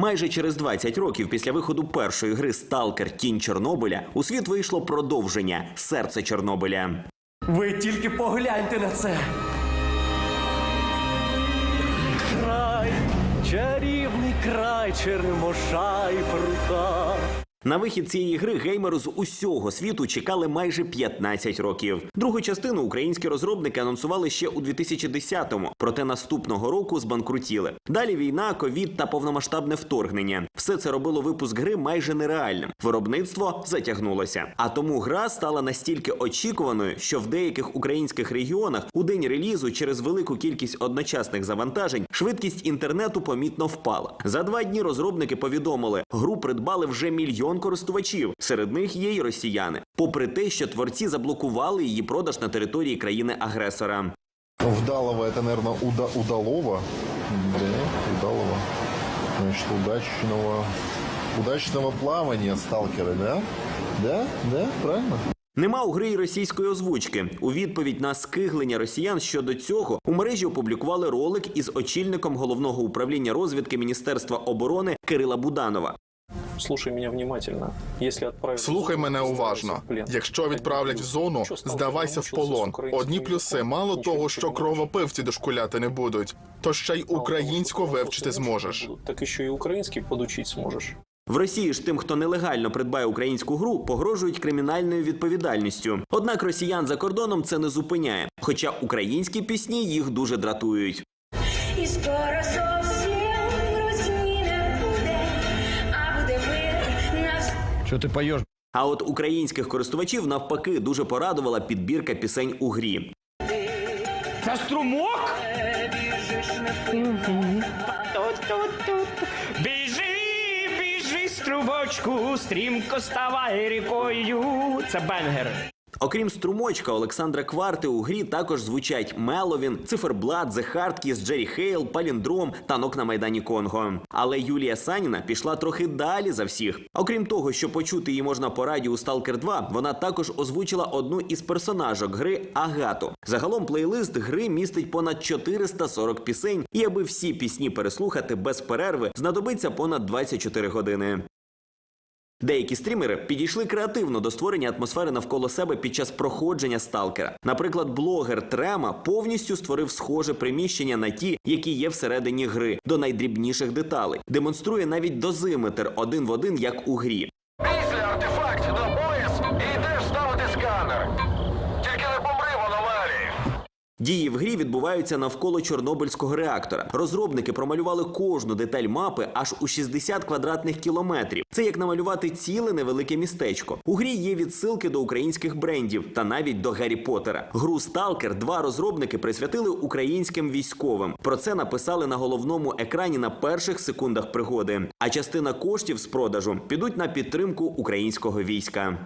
Майже через 20 років після виходу першої гри Сталкер Тінь Чорнобиля у світ вийшло продовження Серце Чорнобиля. Ви тільки погляньте на це. Край, чарівний край, черемоша і прута. На вихід цієї гри геймери з усього світу чекали майже 15 років. Другу частину українські розробники анонсували ще у 2010-му, проте наступного року збанкрутіли. Далі війна, ковід та повномасштабне вторгнення. Все це робило випуск гри майже нереальним. Виробництво затягнулося. А тому гра стала настільки очікуваною, що в деяких українських регіонах у день релізу через велику кількість одночасних завантажень швидкість інтернету помітно впала. За два дні розробники повідомили, гру придбали вже мільйон користувачів. Серед них є й росіяни. Попри те, що творці заблокували її продаж на території країни-агресора. Вдалова это, наверное, уда удалова. Да, удалова. Значит, удачного, удачного плавания сталкера, да? Да, да, правильно? Нема у гри й російської озвучки. У відповідь на скиглення росіян щодо цього у мережі опублікували ролик із очільником головного управління розвідки Міністерства оборони Кирила Буданова. Слушай меня внимательно. Слухай мене уважно. Якщо відправлять в зону, здавайся в полон. Одні плюси, мало того, що кровопивці дошкуляти не будуть, то ще й українську вивчити зможеш. Так еще и украинский подучить сможешь. В Росії ж тим, хто нелегально придбає українську гру, погрожують кримінальною відповідальністю. Однак росіян за кордоном це не зупиняє. Хоча українські пісні їх дуже дратують. І скоро на поєш? А от українських користувачів навпаки дуже порадувала підбірка пісень у грі. Це струмок? Біжи, біжи, струбочку, стрімко ставай рікою. Це бенгер. Окрім струмочка Олександра Кварти, у грі також звучать Меловін, Циферблат, Hardkiss, Джері Хейл, Паліндром, танок на майдані Конго. Але Юлія Саніна пішла трохи далі за всіх. Окрім того, що почути її можна по радіо Stalker 2, вона також озвучила одну із персонажок гри Агату. Загалом плейлист гри містить понад 440 пісень, і аби всі пісні переслухати без перерви, знадобиться понад 24 години. Деякі стрімери підійшли креативно до створення атмосфери навколо себе під час проходження сталкера. Наприклад, блогер Трема повністю створив схоже приміщення на ті, які є всередині гри, до найдрібніших деталей. Демонструє навіть дозиметр один в один, як у грі. Після артефакт на пояс і йдеш ставити сканер. Тільки не помри в аномалії. Дії в грі відбуваються навколо Чорнобильського реактора. Розробники промалювали кожну деталь мапи аж у 60 квадратних кілометрів. Це як намалювати ціле невелике містечко. У грі є відсилки до українських брендів та навіть до Гаррі Поттера. Гру Сталкер два розробники присвятили українським військовим. Про це написали на головному екрані на перших секундах пригоди. А частина коштів з продажу підуть на підтримку українського війська.